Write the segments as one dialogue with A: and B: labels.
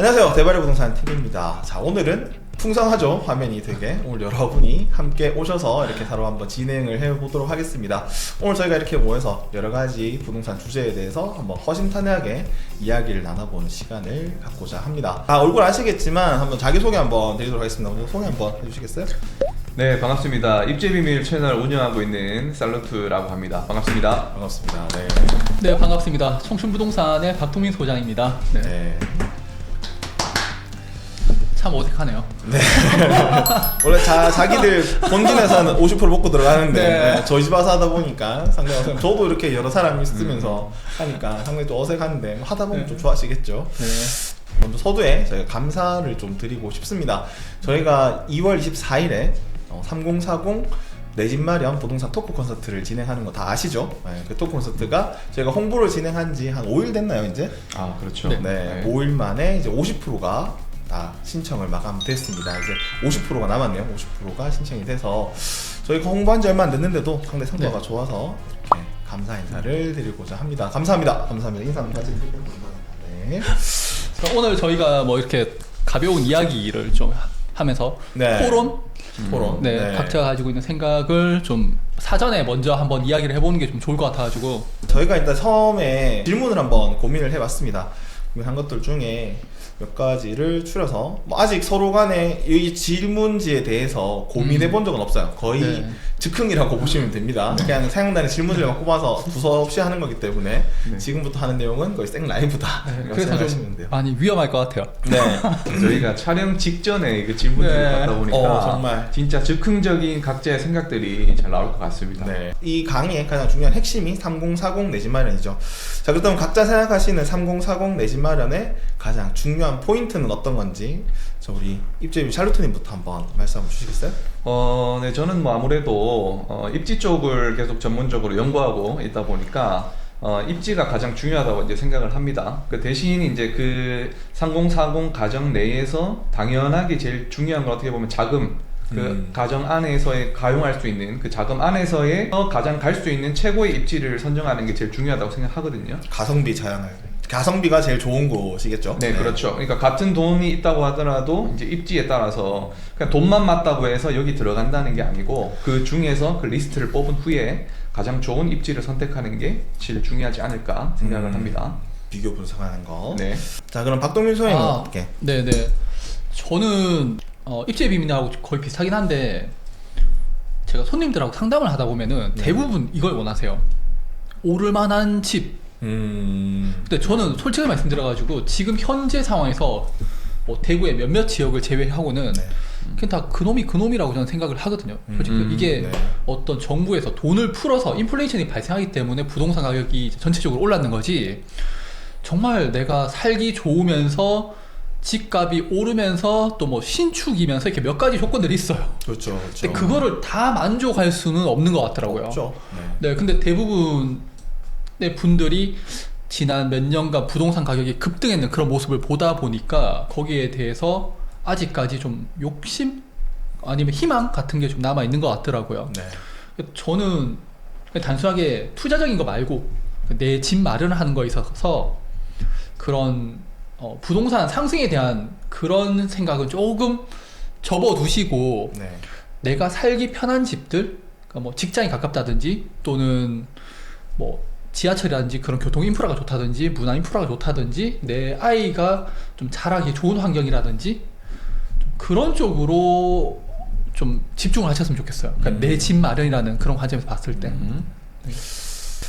A: 안녕하세요. 대발의 부동산 팀입니다. 자, 오늘은 풍성하죠. 화면이 되게. 오늘 여러분이 함께 오셔서 이렇게 서로 한번 진행을 해보도록 하겠습니다. 오늘 저희가 이렇게 모여서 여러 가지 부동산 주제에 대해서 한번 허심탄회하게 이야기를 나눠보는 시간을 갖고자 합니다. 아, 얼굴 아시겠지만 한번 자기소개 한번 드리도록 하겠습니다. 먼저 소개 한번 해주시겠어요?
B: 네 반갑습니다. 입제비밀 채널 운영하고 있는 살루트라고 합니다. 반갑습니다.
A: 반갑습니다. 네.
C: 네 반갑습니다. 청춘부동산의 박동민 소장입니다. 네.
A: 네.
C: 참 어색하네요.
A: 원래 자, 자기들 본진에서는 50% 먹고 들어가는데
C: 네.
A: 네, 저희 집 와서 하다 보니까 상당히 어색 저도 이렇게 여러 사람이 있으면서 하니까 상당히 좀 어색한데 뭐 하다 보면
C: 네.
A: 좀 좋아하시겠죠
C: 네.
A: 먼저 서두에 저희가 감사를 좀 드리고 싶습니다 저희가 2월 24일에 3040 내집 마련 부동산 토크 콘서트를 진행하는 거 다 아시죠? 네, 그 토크 콘서트가 저희가 홍보를 진행한 지 한 5일 됐나요 이제?
B: 아 그렇죠.
A: 네, 5일 만에 이제 50%가 다 신청을 마감됐습니다. 이제 50%가 남았네요. 50%가 신청이 돼서 저희가 홍보한 지 얼마 안 됐는데도 상당히 성과가
C: 네.
A: 좋아서 이렇게 감사 인사를 드리고자 합니다. 감사합니다. 감사합니다. 인사 한번 같이. 네.
C: 오늘 저희가 뭐 이렇게 가벼운 이야기를 좀 하면서
A: 네.
C: 토론,
A: 토론.
C: 네, 각자 가지고 있는 생각을 좀 사전에 먼저 한번 이야기를 해보는 게 좀 좋을 것 같아가지고
A: 저희가 일단 처음에 질문을 한번 고민을 해봤습니다. 고민한 것들 중에 몇 가지를 추려서 뭐 아직 서로 간에 이 질문지에 대해서 고민해 본 적은 없어요. 거의
C: 네.
A: 즉흥이라고 보시면 됩니다. 그냥 사용단의 질문들만 뽑아서 두서없이 하는 거기 때문에
B: 네.
A: 지금부터 하는 내용은 거의 생 라이브다.
C: 네,
A: 이렇게
C: 그래서
A: 생각하시면
C: 좀
A: 돼요.
C: 많이 위험할 것 같아요.
A: 네.
B: 저희가 촬영 직전에 그 질문들을
C: 네.
B: 받다 보니까
A: 어, 정말.
B: 진짜 즉흥적인 각자의 생각들이 잘 나올 것 같습니다.
A: 네. 이 강의의 가장 중요한 핵심이 3040 내집 마련이죠. 자, 그렇다면 각자 생각하시는 3040 내집 마련의 가장 중요한 포인트는 어떤 건지 저 우리 입재비 샬루트님부터 한번 말씀 한번 주시겠어요?
B: 어, 네, 저는 뭐 아무래도 어, 입지 쪽을 계속 전문적으로 연구하고 있다 보니까 어, 입지가 가장 중요하다고 이제 생각을 합니다. 그 대신 이제 그 3040 가정 내에서 당연하게 제일 중요한 건 어떻게 보면 자금. 그
A: 음.
B: 가정 안에서의 가용할 수 있는 그 자금 안에서의 어, 가장 갈 수 있는 최고의 입지를 선정하는 게 제일 중요하다고 생각하거든요.
A: 가성비 자양할 가성비가 제일 좋은 곳이겠죠?
B: 네, 그렇죠. 그러니까 같은 돈이 있다고 하더라도 이제 입지에 따라서 그냥 돈만 맞다고 해서 여기 들어간다는 게 아니고 그 중에서 그 리스트를 뽑은 후에 가장 좋은 입지를 선택하는 게 제일 중요하지 않을까 생각을
A: 음.
B: 합니다.
A: 비교 분석하는 거.
B: 네.
A: 자, 그럼 박동민 소장님
C: 아.
A: 어떻게?
C: 네 네. 저는 어, 입지 비밀하고 거의 비슷하긴 한데 제가 손님들하고 상담을 하다 보면은
A: 네.
C: 대부분 이걸 원하세요. 오를 만한 집.
A: 음.
C: 근데 저는 솔직히 말씀드려가지고 지금 현재 상황에서 뭐 대구의 몇몇 지역을 제외하고는
A: 네.
C: 그냥 다 그놈이 그놈이라고 저는 생각을 하거든요. 솔직히
B: 음,
C: 이게
A: 네.
C: 어떤 정부에서 돈을 풀어서 인플레이션이 발생하기 때문에 부동산 가격이 전체적으로 올랐는 거지. 정말 내가 살기 좋으면서 집값이 오르면서 또 뭐 신축이면서 이렇게 몇 가지 조건들이 있어요.
A: 그렇죠. 그렇죠.
C: 근데 그거를 다 만족할 수는 없는 것 같더라고요.
A: 없죠. 네.
C: 네, 근데 대부분의 분들이 지난 몇 년간 부동산 가격이 급등했는 그런 모습을 보다 보니까 거기에 대해서 아직까지 좀 욕심 아니면 희망 같은 게 좀 남아 있는 것 같더라고요.
A: 네.
C: 저는 그냥 단순하게 투자적인 거 말고 내 집 마련을 하는 거에 있어서 그런 어, 부동산 상승에 대한 그런 생각은 조금 접어두시고
A: 네.
C: 내가 살기 편한 집들, 그러니까 뭐 직장이 가깝다든지 또는 뭐 지하철이라든지 그런 교통 인프라가 좋다든지 문화 인프라가 좋다든지 내 아이가 좀 자라기 좋은 환경이라든지 좀 그런 쪽으로 좀 집중을 하셨으면 좋겠어요. 그러니까
A: 음.
C: 내집 마련이라는 그런 관점에서 봤을 때.
B: 음.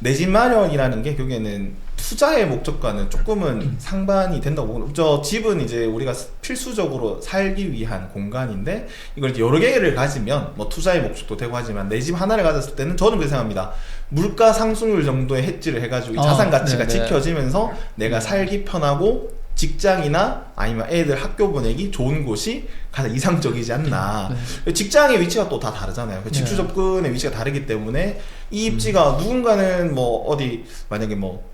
A: 내집 마련이라는 게 결국에는 투자의 목적과는 조금은 상반이 된다고 보고 저 집은 이제 우리가 필수적으로 살기 위한 공간인데 이걸 여러 개를 가지면 뭐 투자의 목적도 되고 하지만 내 집 하나를 가졌을 때는 저는 그렇게 생각합니다 물가 상승률 정도의 해지를 해가지고 이
C: 어,
A: 자산 가치가
C: 네네.
A: 지켜지면서 내가 살기 편하고 직장이나 아니면 애들 학교 보내기 좋은 곳이 가장 이상적이지 않나
C: 네.
A: 직장의 위치가 또 다 다르잖아요. 그 직주
C: 네.
A: 접근의 위치가 다르기 때문에 이 입지가 누군가는 뭐 어디 만약에 뭐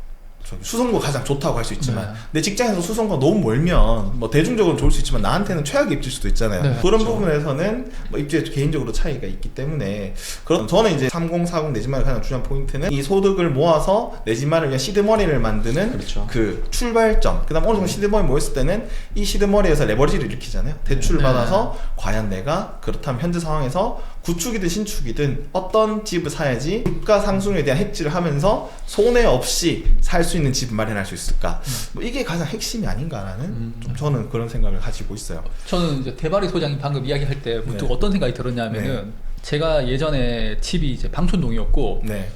A: 수성구가 가장 좋다고 할 수 있지만
C: 네.
A: 내 직장에서 수성구가 너무 멀면 뭐 대중적으로 좋을 수 있지만 나한테는 최악의 입지일 수도 있잖아요.
C: 네,
A: 그런
C: 그렇죠.
A: 부분에서는 뭐 입지에 개인적으로 차이가 있기 때문에 그런 저는 이제 3040 내집마련 가장 중요한 포인트는 이 소득을 모아서 내집마를 위한 시드머니를 만드는
B: 그렇죠.
A: 그 출발점. 그다음 어느 정도 시드머니 모였을 때는 이 시드머니에서 레버리지를 일으키잖아요. 대출을
C: 네.
A: 받아서 과연 내가 그렇다면 현재 상황에서 구축이든 신축이든 어떤 집을 사야지 물가 상승에 대한 해지를 하면서 손해 없이 살 수 있는 집을 마련할 수 있을까? 뭐 이게 가장 핵심이 아닌가라는
B: 음.
A: 좀 저는 그런 생각을 가지고 있어요.
C: 저는 이제 대바리 소장님 방금 이야기할 때 문득
A: 네.
C: 어떤 생각이 들었냐면은 제가 예전에 집이 이제 방촌동이었고
A: 네,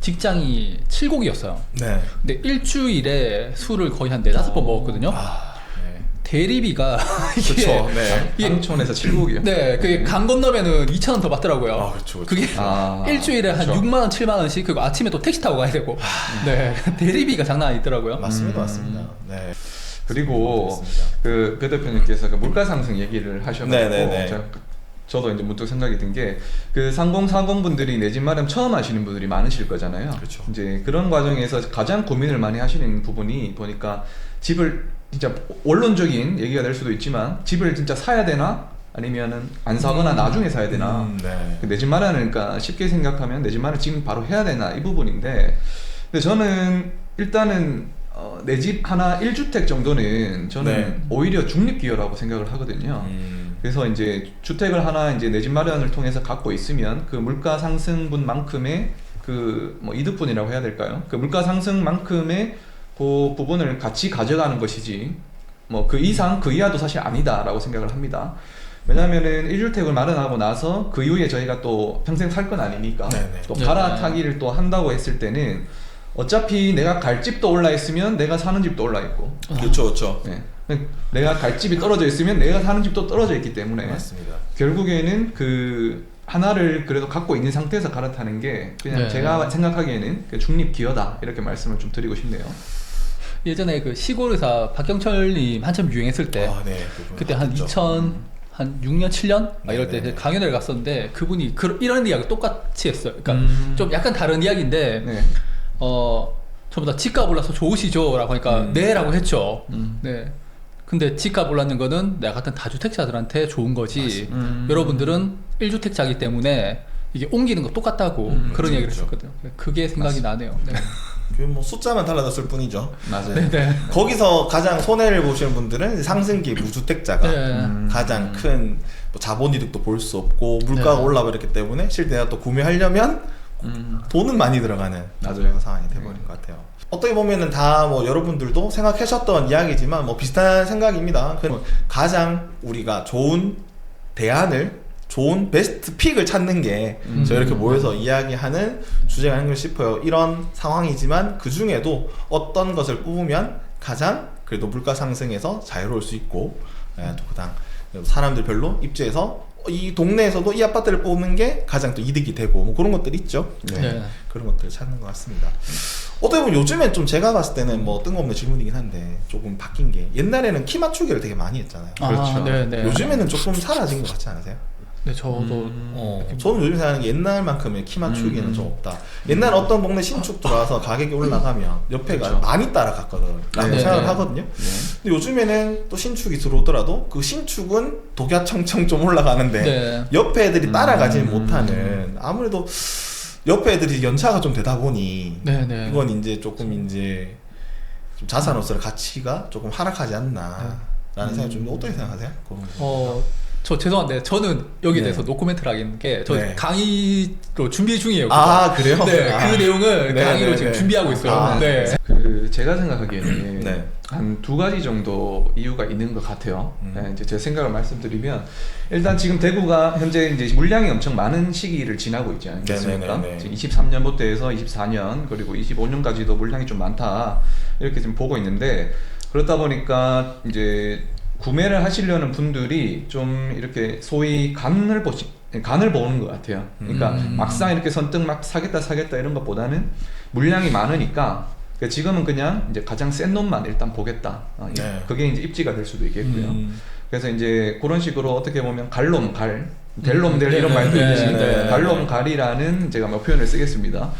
C: 직장이 칠곡이었어요.
A: 네.
C: 근데 일주일에 술을 거의 한 네다섯 번 먹었거든요.
A: 아, 네.
C: 대리비가 이게
A: 그렇죠. 네.
C: 이게-
B: 방촌에서 칠곡이요.
C: 네, 그게 강 건너면은 2천 원 더 받더라고요.
A: 아, 그렇죠, 그렇죠.
C: 그게
B: 아,
C: 일주일에 한
B: 그렇죠.
C: 6만 원, 7만 원씩 그리고 아침에 또 택시 타고 가야 되고. 네. 대리비가 장난 아니더라고요.
A: 맞습니다,
B: 음.
A: 맞습니다. 네.
B: 그리고
A: 그렇습니다.
B: 그, 그 대표님께서 그 물가 상승 얘기를 하셔가지고
A: 네네네.
B: 제가 저도 이제 문득 생각이 든 게 그 3040 분들이 내 집 마련 처음 하시는 분들이 많으실 거잖아요.
A: 그렇죠.
B: 이제 그런 과정에서 가장 고민을 많이 하시는 부분이 보니까 집을 진짜 원론적인 얘기가 될 수도 있지만 집을 진짜 사야 되나 아니면은 안 사거나
C: 음.
B: 나중에 사야 되나
A: 음, 네.
B: 내 집 마련을 그러니까 쉽게 생각하면 내 집 마련 지금 바로 해야 되나 이 부분인데 근데 저는 일단은 어, 내집 하나 1주택 정도는 저는
A: 네.
B: 오히려 중립 기여라고 생각을 하거든요.
A: 음,
B: 그래서 이제 주택을 하나 이제 내 집 마련을 통해서 갖고 있으면 그 물가 상승분만큼의 그 뭐 이득분이라고 해야 될까요? 그 물가 상승만큼의 그 부분을 같이 가져가는 것이지 뭐 그 이상 그 이하도 사실 아니다라고 생각을 합니다. 왜냐하면은 1주택을 마련하고 나서 그 이후에 저희가 또 평생 살 건 아니니까
A: 네네.
B: 또
C: 네.
B: 갈아타기를 또 한다고 했을 때는 어차피 내가 갈 집도 올라 있으면 내가 사는 집도 올라 있고
A: 그렇죠, 그렇죠.
B: 네. 내가 갈 집이 떨어져 있으면 내가 사는 집도 떨어져 있기 때문에
A: 맞습니다.
B: 결국에는 그 하나를 그래도 갖고 있는 상태에서 갈아타는 게 그냥
C: 네.
B: 제가 생각하기에는 그 중립 기여다 이렇게 말씀을 좀 드리고 싶네요.
C: 예전에 그 시골의사 박경철님 한참 유행했을 때
A: 아, 네.
C: 그때 한
A: 맞죠.
C: 2000, 한 6년, 7년? 막 이럴 때
A: 네네네.
C: 강연을 갔었는데 그분이 그, 이런 이야기 똑같이 했어요. 그러니까
B: 음.
C: 좀 약간 다른 이야기인데
B: 네.
C: 어 전부 다 집값 올라서 좋으시죠? 라고 하니까
A: 음.
C: 네라고 했죠.
B: 음.
C: 네. 근데 집값 올랐는 거는 내가 같은 다주택자들한테 좋은 거지.
B: 음.
C: 여러분들은 1주택자이기 때문에 이게 옮기는 거 똑같다고
B: 음,
C: 그런
A: 그렇죠, 그렇죠.
C: 했었거든요. 그게 생각이 나네요. 네.
A: 그뭐 숫자만 달라졌을 뿐이죠.
B: 맞아요.
C: 네, 네.
A: 거기서 가장 손해를 보시는 분들은 상승기 무주택자가
C: 네.
B: 음.
A: 가장 큰 뭐 자본이득도 볼 수 없고 물가가
C: 네.
A: 올라버렸기 때문에 실제 내가 또 구매하려면
B: 음.
A: 돈은 많이 들어가는
B: 맞아요.
A: 그런 상황이 돼버린 것 같아요. 어떻게 보면은 다 뭐 여러분들도 생각하셨던 이야기지만 뭐 비슷한 생각입니다. 그 가장 우리가 좋은 대안을 좋은 베스트 픽을 찾는 게
B: 음.
A: 저희 이렇게 모여서 이야기하는 주제가 아닌가 싶어요. 이런 상황이지만 그 중에도 어떤 것을 뽑으면 가장 그래도 물가 상승에서 자유로울 수 있고 예, 또 그다음 사람들 별로 입지에서 이 동네에서도 이 아파트를 뽑는 게 가장 또 이득이 되고 뭐 그런 것들 있죠.
B: 네.
C: 네.
A: 그런 것들을 찾는 것 같습니다. 어떻게 보면 요즘엔 좀 제가 봤을 때는 뭐 뜬금없는 질문이긴 한데 조금 바뀐 게 옛날에는 키 맞추기를 되게 많이 했잖아요.
B: 그렇죠.
C: 아, 네, 네.
A: 요즘에는 조금 사라진 것 같지 않으세요?
C: 네, 저도
B: 음.
A: 어, 저는 요즘 생각하는 게 옛날만큼의 키 맞추기는
B: 음.
A: 좀 없다. 옛날 어떤 동네 신축 들어와서 가격이 올라가면 옆에가
B: 그렇죠.
A: 많이 따라갔거든. 라고
C: 네,
A: 생각을
C: 네.
A: 하거든요.
B: 네.
A: 근데 요즘에는 또 신축이 들어오더라도 그 신축은 독야청청 좀 올라가는데
C: 네.
A: 옆에 애들이 따라가지
B: 음.
A: 못하는 아무래도 옆에 애들이 연차가 좀 되다 보니
C: 네, 네.
A: 이건 이제 조금 이제 좀 자산으로서의 가치가 조금 하락하지 않나라는 생각이 좀 어떻게 생각하세요?
C: 어, 저 죄송한데 저는 여기에
A: 네.
C: 대해서 노코멘트를 하겠는 게 저
A: 네.
C: 강의로 준비 중이에요.
A: 아 그래요?
C: 네,
A: 아.
C: 그 내용을
A: 네,
C: 강의로
A: 네,
C: 지금
A: 네.
C: 준비하고 있어요.
A: 아,
C: 네.
B: 그 제가 생각하기에는
A: 네.
B: 한 두 가지 정도 이유가 있는 것 같아요.
A: 음.
B: 네, 이제 제 생각을 말씀드리면 일단 지금 대구가 현재 이제 물량이 엄청 많은 시기를 지나고 있지 않겠습니까?
A: 네 네 네 네.
B: 지금 23년부터 해서 24년 그리고 25년까지도 물량이 좀 많다 이렇게 지금 보고 있는데 그렇다 보니까 이제 구매를 하시려는 분들이 좀 이렇게 소위 간을 보시 간을 보는 것 같아요. 그러니까
C: 음.
B: 막상 이렇게 선뜻 막 사겠다 사겠다 이런 것보다는 물량이 많으니까 그러니까 지금은 그냥 이제 가장 센 놈만 일단 보겠다. 어, 이-
A: 네.
B: 그게 이제 입지가 될 수도 있겠고요.
A: 음.
B: 그래서 이제 그런 식으로 어떻게 보면 갈놈 갈, 될놈 될
C: 네,
B: 이런
C: 네,
B: 말도
C: 네,
B: 있듯이
A: 네, 네.
B: 갈놈 갈이라는 제가 뭐 표현을 쓰겠습니다.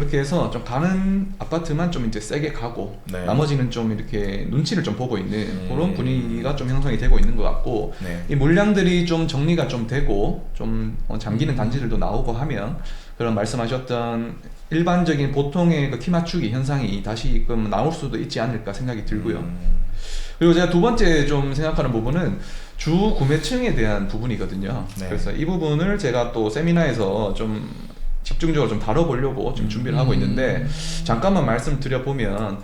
B: 그렇게 해서 좀 가는 아파트만 좀 이제 세게 가고
A: 네.
B: 나머지는 좀 이렇게 눈치를 좀 보고 있는
A: 음.
B: 그런 분위기가 좀 형성이 되고 있는 것 같고
A: 네.
B: 이 물량들이 좀 정리가 좀 되고 좀 어,
A: 음.
B: 잠기는 단지들도 나오고 하면 그런 말씀하셨던 일반적인 보통의 그 키 맞추기 현상이 다시금 나올 수도 있지 않을까 생각이 들고요.
A: 음.
B: 그리고 제가 두 번째 좀 생각하는 부분은 주 구매층에 대한 부분이거든요.
A: 네.
B: 그래서 이 부분을 제가 또 세미나에서 좀 집중적으로 좀 다뤄보려고 지금 준비를 하고 있는데 잠깐만 말씀드려 보면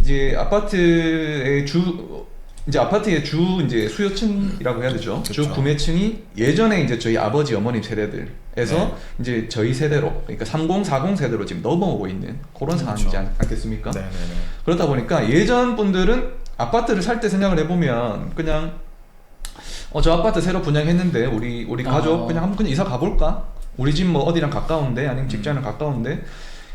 B: 이제 아파트의 주 이제 아파트의 주 이제 수요층이라고 해야 되죠. 주
A: 그쵸.
B: 구매층이 예전에 이제 저희 아버지 어머님 세대들에서
A: 네.
B: 이제 저희 세대로 그러니까 30, 40 세대로 지금 넘어오고 있는 그런 상황이지
A: 그렇죠.
B: 않, 않겠습니까?
A: 네네네.
B: 그러다 보니까 예전 분들은 아파트를 살 때 생각을 해보면 그냥 어 저 아파트 새로 분양했는데 우리 우리 가족
C: 어.
B: 그냥 한번 그냥 이사 가볼까? 우리 집 뭐 어디랑 가까운데 아니면 직장이랑 가까운데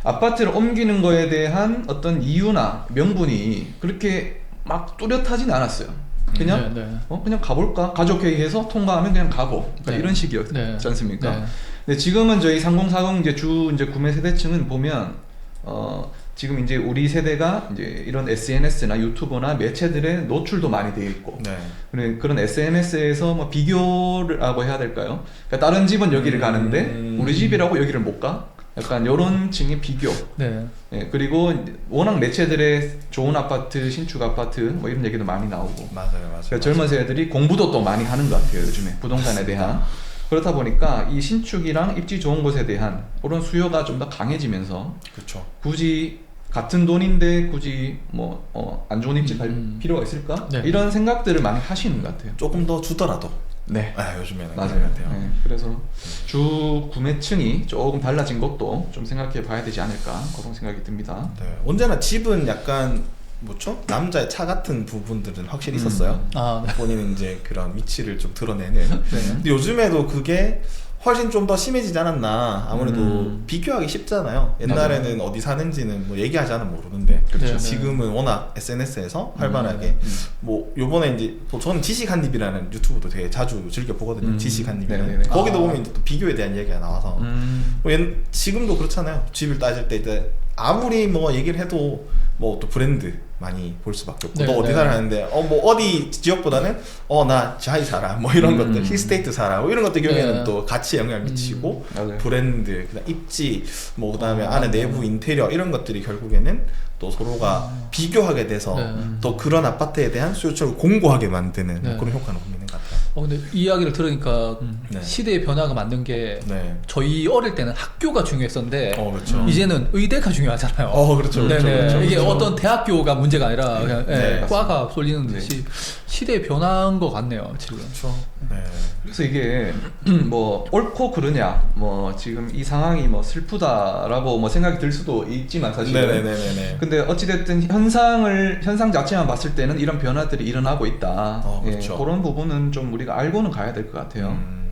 B: 아파트를 옮기는 거에 대한 어떤 이유나 명분이 그렇게 막 뚜렷하진 않았어요. 그냥
C: 네, 네.
B: 어 그냥 가볼까? 가족 회의해서 통과하면 그냥 가고 그러니까
C: 네.
B: 이런 식이었지
C: 네.
B: 않습니까?
C: 네.
B: 근데 지금은 저희 3040 이제 주 이제 구매 세대층은 보면 어 지금 이제 우리 세대가 이제 이런 SNS나 유튜브나 매체들의 노출도 많이 되어 있고
A: 네.
B: 그런 SNS에서 뭐 비교를 하고 해야 될까요? 그러니까 다른 집은 여기를
A: 음.
B: 가는데 우리 집이라고 여기를 못 가? 약간 이런 층의 비교.
C: 네.
B: 예, 그리고 워낙 매체들의 좋은 아파트, 신축 아파트 뭐 이런 얘기도 많이 나오고
A: 맞아요, 맞아요.
B: 그러니까 젊은 세대들이 공부도 또 많이 하는 것 같아요 요즘에 부동산에 대한 그렇다 보니까 이 신축이랑 입지 좋은 곳에 대한 그런 수요가 좀 더 강해지면서
A: 그렇죠.
B: 굳이 같은 돈인데 굳이 뭐안 좋은 입지 갈
C: 음.
B: 필요가 있을까
C: 네.
B: 이런 생각들을 많이 하시는 것 같아요.
A: 조금 더 주더라도
B: 네.
A: 아, 요즘에는
B: 맞아요.
A: 것 같아요.
B: 네, 그래서 주 구매층이 조금 달라진 것도 좀 생각해 봐야 되지 않을까 그런 생각이 듭니다.
A: 네. 언제나 집은 약간 뭐죠? 남자의 차 같은 부분들은 확실히
B: 음.
A: 있었어요.
C: 아, 네.
A: 본인은 이제 그런 위치를 좀 드러내는.
B: 네.
A: 근데 요즘에도 그게 훨씬 좀 더 심해지지 않았나. 아무래도
B: 음.
A: 비교하기 쉽잖아요. 옛날에는 어디 사는지는 뭐 얘기하지 않으면 모르는데
C: 그렇죠. 네, 네.
A: 지금은 워낙 SNS에서 활발하게
B: 음.
A: 뭐 요번에 이제 또 저는 지식 한 입이라는 유튜브도 되게 자주 즐겨 보거든요.
B: 음.
A: 지식 한 입이라는
B: 네네네.
A: 거기도
C: 아.
A: 보면 이제 또 비교에 대한 얘기가 나와서
B: 음.
A: 뭐 옛- 지금도 그렇잖아요. 집을 따질 때 이제 아무리 뭐 얘기를 해도 뭐 또 브랜드 많이 볼 수밖에 없고
C: 네,
A: 너 어디
C: 네.
A: 살아는데 어 뭐 어디 지역보다는 어 나 자이 살아 뭐 이런
B: 음.
A: 것들 힐스테이트 살아 뭐 이런 것들 경우에는
C: 네.
A: 또 같이 영향을 미치고
B: 맞아요.
A: 브랜드 그다음 입지 뭐 그다음에
C: 어,
A: 안에
C: 네.
A: 내부 인테리어 이런 것들이 결국에는 또 서로가 비교하게 돼서
C: 네.
A: 또 그런 아파트에 대한 수요처를 공고하게 만드는
C: 네.
A: 그런 효과는 보이는 것 같아요.
C: 어, 근데 이 이야기를 들으니까
B: 음.
A: 네.
C: 시대의 변화가 맞는 게
A: 네.
C: 저희 어릴 때는 학교가 중요했었는데
A: 어 그렇죠.
C: 이제는 의대가 중요하잖아요.
A: 어 그렇죠. 그렇죠.
C: 네네.
A: 그렇죠.
C: 이게
A: 그렇죠.
C: 어떤 대학교가 문제가 아니라 그냥 예,
A: 네,
C: 과가 쏠리는 듯이 시대의 변화인 것 같네요 지금.
A: 그렇죠. 네.
B: 그래서 이게 뭐 옳고 그르냐 뭐 지금 이 상황이 뭐 슬프다라고 뭐 생각이 들 수도 있지만 사실은
A: 네네네네.
B: 근데 어찌됐든 현상을 현상 자체만 봤을 때는 이런 변화들이 일어나고 있다.
A: 어,
B: 예,
A: 그렇죠.
B: 그런 부분은 좀 우리가 알고는 가야 될 것 같아요.
A: 음.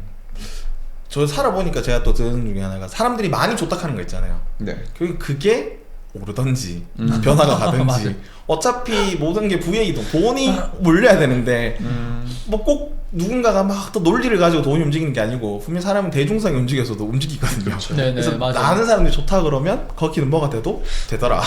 A: 저 살아보니까 제가 또 들은 중에 하나가 사람들이 많이 조탁하는 거 있잖아요.
B: 네.
A: 그 그게 오르던지
B: 음.
A: 변화가. 가든지 어차피 모든 게 부의 이동 돈이 몰려야 되는데
B: 음,
A: 뭐꼭 누군가가 막 또 논리를 가지고 돈이 움직이는 게 아니고 분명 사람은 대중성이 움직여서도 움직이거든요.
C: 네네,
A: 그래서
C: 맞아요.
A: 아는 사람들이 좋다 그러면 거기는 뭐가 돼도 되더라.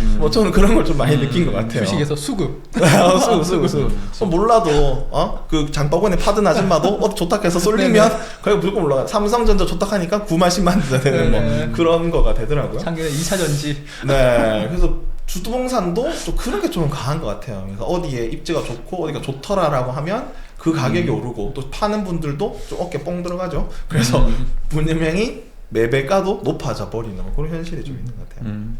B: 음.
A: 뭐 저는 그런 걸 좀 많이 느낀 것 같아요.
C: 주식에서 수급.
A: 어, 수고 수고 수고 어, 몰라도 어그 장바구니 파든 아줌마도 어디 조탁해서 쏠리면 거기 무조건 올라가 삼성전자 조탁하니까 9만 10만 되는
C: 네네.
A: 뭐 그런 거가 되더라고요
C: 창기는 2차 전지.
A: 네 그래서 주도봉산도 좀 그런 게 좀 강한 것 같아요 그래서 어디에 입지가 좋고 어디가 좋더라라고 하면 그 가격이 오르고 또 파는 분들도 좀 어깨 뻥 들어가죠. 그래서 분명히 매매가도 높아져 버리는 뭐 그런 현실이 좀 있는 것 같아요.
B: 음.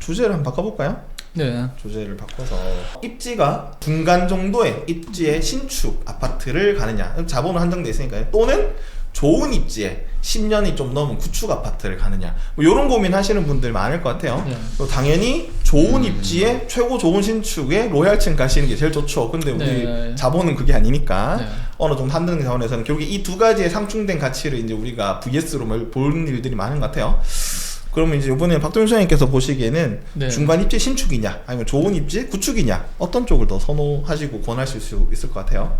A: 주제를 한번 바꿔볼까요?
C: 네.
A: 주제를 바꿔서 입지가 중간 정도의 입지의 신축 아파트를 가느냐. 자본은 한정돼 있으니까요. 또는 좋은 입지에 10년이 좀 넘은 구축 아파트를 가느냐 뭐 이런 고민 하시는 분들 많을 것 같아요
C: 네.
A: 또 당연히 좋은 입지에 최고 좋은 신축에 로얄층 가시는 게 제일 좋죠 근데 우리
C: 네.
A: 자본은 그게 아니니까
C: 네.
A: 어느 정도 한정 자원에서는 결국 이 두 가지의 상충된 가치를 이제 우리가 VS로 보는 일들이 많은 것 같아요 그러면 이제 이번에 박동현 소장님께서 보시기에는
C: 네.
A: 중간 입지 신축이냐 아니면 좋은 입지 구축이냐 어떤 쪽을 더 선호하시고 권하실 수 있을 것 같아요?